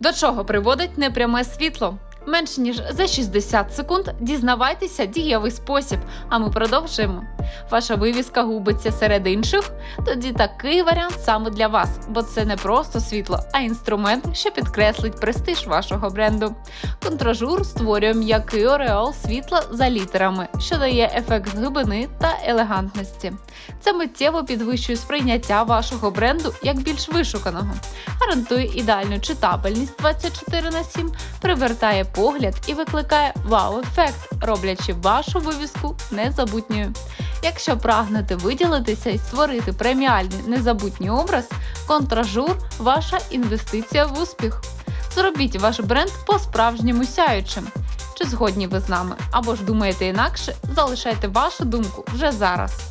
До чого приводить непряме світло? Менш ніж за 60 секунд дізнавайтеся дієвий спосіб, а ми продовжуємо. Ваша вивіска губиться серед інших? Тоді такий варіант саме для вас, бо це не просто світло, а інструмент, що підкреслить престиж вашого бренду. Контражур створює м'який ореол світла за літерами, що дає ефект глибини та елегантності. Це миттєво підвищує сприйняття вашого бренду як більш вишуканого, гарантує ідеальну читабельність 24 на 7, привертає погляд і викликає вау-ефект, роблячи вашу вивіску незабутньою. Якщо прагнете виділитися і створити преміальний незабутній образ, контражур ваша інвестиція в успіх. Зробіть ваш бренд по-справжньому сяючим. Чи згодні ви з нами? Або ж думаєте інакше? Залишайте вашу думку вже зараз.